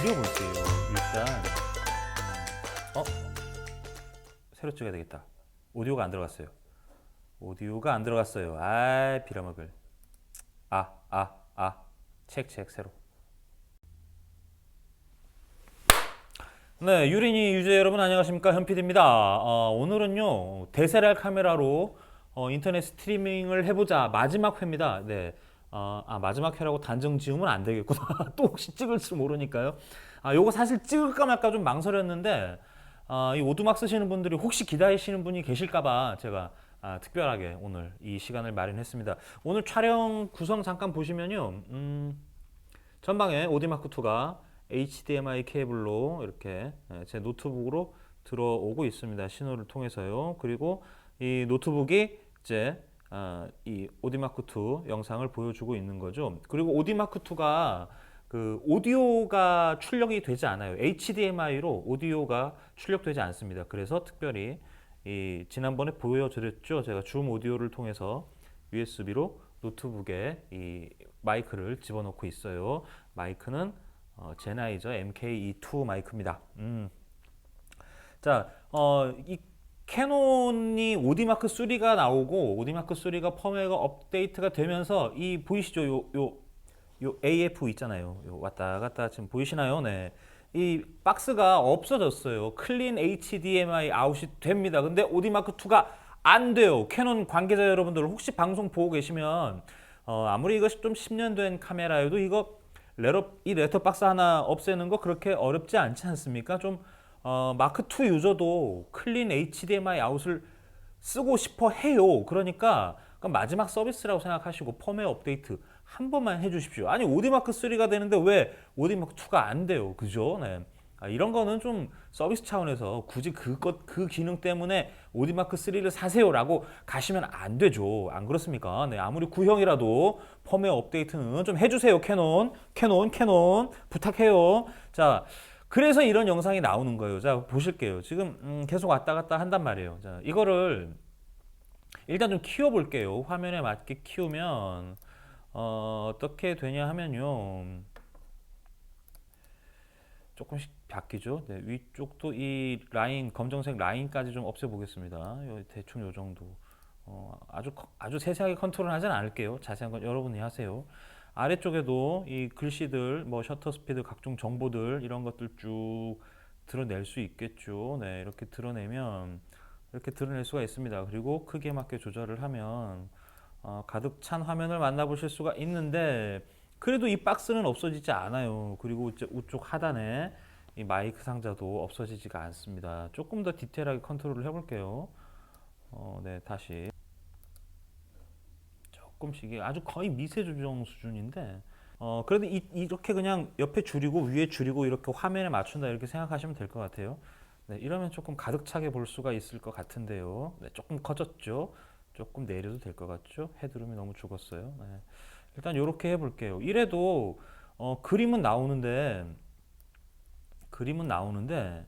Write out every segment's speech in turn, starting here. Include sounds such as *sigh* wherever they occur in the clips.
그려볼게요. 일단 음, 어 새로 찍어야 되겠다. 오디오가 안 들어갔어요. 오디오가 안 들어갔어요. 아 빌어먹을. 아 아 아. 책책 새로. 네, 유린이 유저 여러분 안녕하십니까 현피디입니다. 어, 오늘은요 대세랄 카메라로 어, 인터넷 스트리밍을 해보자 마지막 회입니다. 네, 어, 아 마지막 회라고 단정 지으면 안 되겠구나. *laughs* 또 혹시 찍을지 모르니까요. 아, 요거 사실 찍을까 말까 좀 망설였는데 아, 이 오두막 쓰시는 분들이 혹시 기다리시는 분이 계실까봐 제가 아, 특별하게 오늘 이 시간을 마련했습니다. 오늘 촬영 구성 잠깐 보시면요, 음, 전방에 오디마크2가 HDMI 케이블로 이렇게 예, 제 노트북으로 들어오고 있습니다. 신호를 통해서요. 그리고 이 노트북이 이제 아, 이 오디마크 2 영상을 보여주고 있는 거죠. 그리고 오디마크 2가 그 오디오가 출력이 되지 않아요. HDMI로 오디오가 출력되지 않습니다. 그래서 특별히 이 지난번에 보여드렸죠. 제가 줌 오디오를 통해서 USB로 노트북에 이 마이크를 집어넣고 있어요. 마이크는 어, 제나이저 MK2 마이크입니다. 음. 자, 어, 이 캐논이 오디마크 3가 나오고 오디마크 3가 펌웨어가 업데이트가 되면서 이 보이시죠? 요, 요, 요 AF 있잖아요. 요 왔다 갔다 지금 보이시나요? 네. 이 박스가 없어졌어요. 클린 HDMI 아웃이 됩니다. 근데 오디마크 2가 안 돼요. 캐논 관계자 여러분들 혹시 방송 보고 계시면 어, 아무리 이것이 좀 10년 된 카메라여도 이거 레터 이 레터 박스 하나 없애는 거 그렇게 어렵지 않지 않습니까? 좀 어, 마크 2 유저도 클린 HDMI 아웃을 쓰고 싶어 해요. 그러니까 마지막 서비스라고 생각하시고 펌웨어 업데이트 한 번만 해주십시오. 아니 오디마크 3가 되는데 왜 오디마크 2가 안 돼요? 그죠? 네. 아, 이런 거는 좀 서비스 차원에서 굳이 그것 그 기능 때문에 오디마크 3를 사세요라고 가시면 안 되죠. 안 그렇습니까? 네, 아무리 구형이라도 펌웨어 업데이트는 좀 해주세요. 캐논, 캐논, 캐논 부탁해요. 자, 그래서 이런 영상이 나오는 거예요. 자, 보실게요. 지금 음, 계속 왔다 갔다 한단 말이에요. 자, 이거를 일단 좀 키워볼게요. 화면에 맞게 키우면 어, 어떻게 되냐 하면요. 조금씩 바뀌죠. 네, 위쪽도 이 라인 검정색 라인까지 좀 없애보겠습니다. 요, 대충 요 정도. 어, 아주 커- 아주 세세하게 컨트롤하진 않을게요. 자세한 건 여러분이 하세요. 아래쪽에도 이 글씨들, 뭐 셔터 스피드, 각종 정보들 이런 것들 쭉 드러낼 수 있겠죠. 네, 이렇게 드러내면 이렇게 드러낼 수가 있습니다. 그리고 크기에 맞게 조절을 하면 어, 가득 찬 화면을 만나보실 수가 있는데 그래도 이 박스는 없어지지 않아요. 그리고 우측 하단에 이 마이크 상자도 없어지지가 않습니다. 조금 더 디테일하게 컨트롤을 해볼게요. 어, 네, 다시 조금씩 이게 아주 거의 미세 조정 수준인데 어, 그래도 이, 이렇게 그냥 옆에 줄이고 위에 줄이고 이렇게 화면에 맞춘다 이렇게 생각하시면 될 것 같아요. 네, 이러면 조금 가득 차게 볼 수가 있을 것 같은데요. 네, 조금 커졌죠. 조금 내려도 될 것 같죠. 헤드룸이 너무 죽었어요. 네. 일단 이렇게 해볼게요. 이래도 어, 그림은 나오는데 그림은 나오는데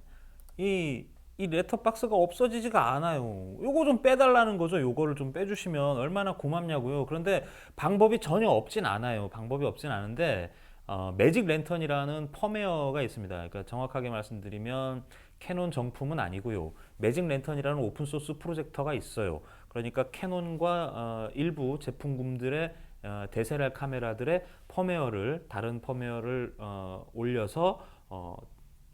이, 이 레터박스가 없어지지가 않아요. 요거 좀 빼달라는 거죠. 요거를 좀 빼주시면 얼마나 고맙냐고요. 그런데 방법이 전혀 없진 않아요. 방법이 없진 않은데 어, 매직 랜턴이라는 펌웨어가 있습니다. 그러니까 정확하게 말씀드리면 캐논 정품은 아니고요. 매직 랜턴이라는 오픈 소스 프로젝터가 있어요. 그러니까 캐논과 어, 일부 제품군들의 어, 대세랄 카메라들의 펌웨어를 다른 펌웨어를 어, 올려서 어,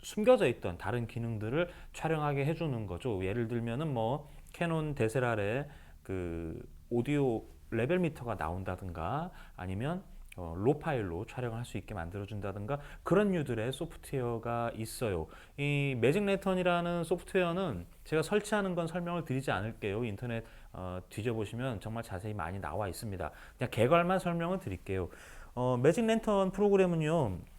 숨겨져 있던 다른 기능들을 촬영하게 해주는 거죠. 예를 들면은 뭐 캐논 데셀알에 그 오디오 레벨 미터가 나온다든가 아니면 어, 로 파일로 촬영할 수 있게 만들어준다든가 그런 류들의 소프트웨어가 있어요. 이 매직 랜턴이라는 소프트웨어는 제가 설치하는 건 설명을 드리지 않을게요. 인터넷 어, 뒤져보시면 정말 자세히 많이 나와 있습니다. 그냥 개괄만 설명을 드릴게요. 어, 매직 랜턴 프로그램은요.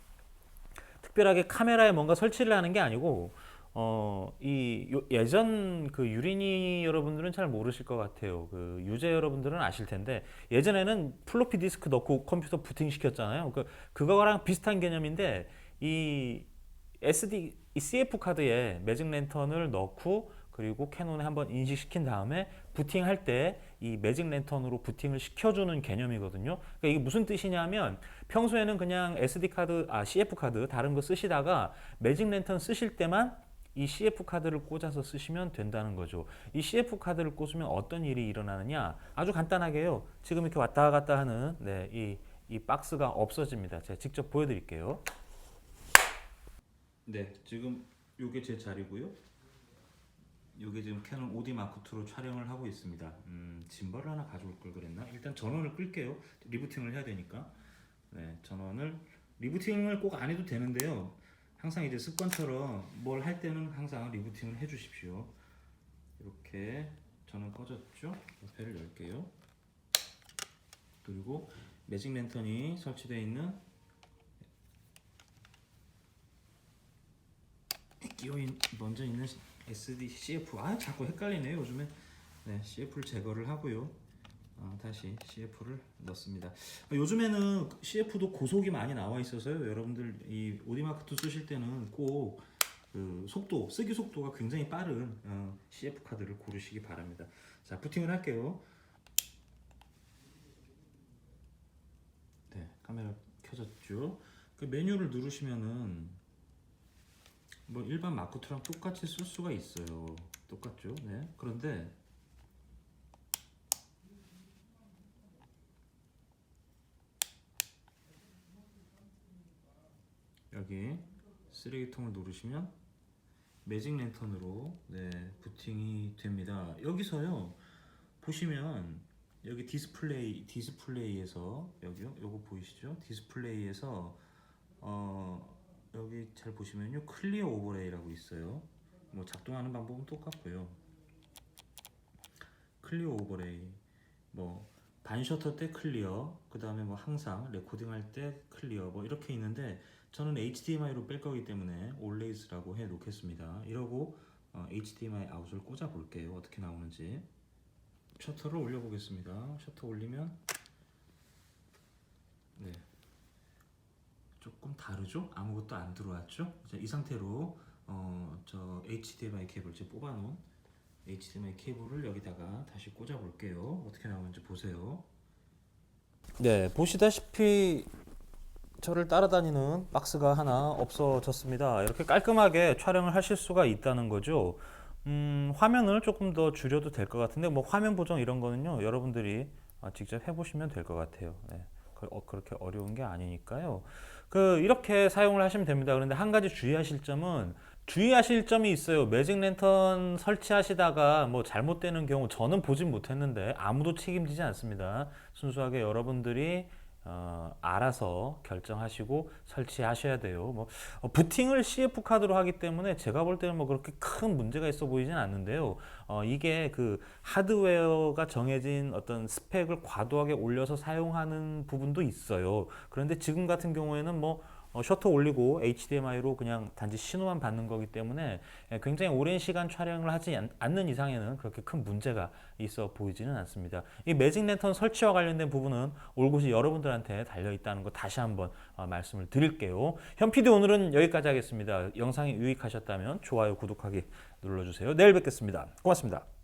특별하게 카메라에 뭔가 설치를 하는 게 아니고 어, 이 요- 예전 그 유린이 여러분들은 잘 모르실 것 같아요. 그 유재 여러분들은 아실 텐데 예전에는 플로피 디스크 넣고 컴퓨터 부팅 시켰잖아요. 그 그거랑 비슷한 개념인데 이 SD 이 CF 카드에 매직 랜턴을 넣고 그리고 캐논에 한번 인식시킨 다음에 부팅할 때 이 매직 랜턴으로 부팅을 시켜주는 개념이거든요. 그러니까 이게 무슨 뜻이냐면 평소에는 그냥 SD 카드, 아 CF 카드 다른 거 쓰시다가 매직 랜턴 쓰실 때만 이 CF 카드를 꽂아서 쓰시면 된다는 거죠. 이 CF 카드를 꽂으면 어떤 일이 일어나느냐? 아주 간단하게요. 지금 이렇게 왔다 갔다 하는 네, 이, 이 박스가 없어집니다. 제가 직접 보여드릴게요. 네, 지금 요게 제 자리고요. 요게 지금 캐논 5D 마크 2로 촬영을 하고 있습니다. 음, 짐벌을 하나 가져올 걸 그랬나? 일단 전원을 끌게요. 리부팅을 해야 되니까. 네, 전원을 리부팅을 꼭 안 해도 되는데요. 항상 이제 습관처럼 뭘 할 때는 항상 리부팅을 해 주십시오. 이렇게 전원 꺼졌죠? 옆에를 열게요. 그리고 매직 랜턴이 설치되어 있는 끼어 있, 먼저 있는 SD CF 아 자꾸 헷갈리네요 요즘에. 네 CF를 제거를 하고요. 아, 다시 CF를 넣습니다. 아, 요즘에는 CF도 고속이 많이 나와 있어서요. 여러분들 이 오디마크 2 쓰실 때는 꼭 그 속도 쓰기 속도가 굉장히 빠른 어, CF 카드를 고르시기 바랍니다. 자 부팅을 할게요. 네 카메라 켜졌죠? 그 메뉴를 누르시면은 뭐 일반 마크2랑 똑같이 쓸 수가 있어요. 똑같죠? 네. 그런데 여기 쓰레기통을 누르시면 매직 랜턴으로 네, 부팅이 됩니다. 여기서요. 보시면 여기 디스플레이 디스플레이에서 여기요. 요거 보이시죠? 디스플레이에서 어 여기 잘 보시면요. 클리어 오버레이라고 있어요. 뭐 작동하는 방법은 똑같고요. 클리어 오버레이. 뭐 반셔터 때 클리어 그 다음에 뭐 항상 레코딩 할 때 클리어 뭐 이렇게 있는데 저는 HDMI로 뺄 거기 때문에 always라고 해 놓겠습니다. 이러고 어, HDMI 아웃을 꽂아 볼게요. 어떻게 나오는지. 셔터를 올려 보겠습니다. 셔터 올리면 네 조금 다르죠? 아무것도 안 들어왔죠? 자, 이 상태로 어, 저 HDMI 케이블 제 뽑아놓은 HDMI 케이블을 여기다가 다시 꽂아 볼게요. 어떻게 나오는지 보세요. 네, 보시다시피 저를 따라다니는 박스가 하나 없어졌습니다. 이렇게 깔끔하게 촬영을 하실 수가 있다는 거죠. 음, 화면을 조금 더 줄여도 될 것 같은데 뭐 화면 보정 이런 거는요 여러분들이 아, 직접 해보시면 될 것 같아요. 네. 그- 어, 그렇게 어려운 게 아니니까요. 그 이렇게 사용을 하시면 됩니다. 그런데 한 가지 주의하실 점은 주의하실 점이 있어요. 매직 랜턴 설치하시다가 뭐 잘못되는 경우 저는 보진 못했는데 아무도 책임지지 않습니다. 순수하게 여러분들이 어, 알아서 결정하시고 설치하셔야 돼요. 뭐 어, 부팅을 CF 카드로 하기 때문에 제가 볼 때는 뭐 그렇게 큰 문제가 있어 보이진 않는데요. 어, 이게 그 하드웨어가 정해진 어떤 스펙을 과도하게 올려서 사용하는 부분도 있어요. 그런데 지금 같은 경우에는 뭐 어, 셔터 올리고 HDMI로 그냥 단지 신호만 받는 거기 때문에 예, 굉장히 오랜 시간 촬영을 하지 않- 않는 이상에는 그렇게 큰 문제가 있어 보이지는 않습니다. 이 매직 랜턴 설치와 관련된 부분은 올곧이 여러분들한테 달려 있다는 거 다시 한번 어, 말씀을 드릴게요. 현 PD 오늘은 여기까지 하겠습니다. 영상이 유익하셨다면 좋아요, 구독하기 눌러주세요. 내일 뵙겠습니다. 고맙습니다.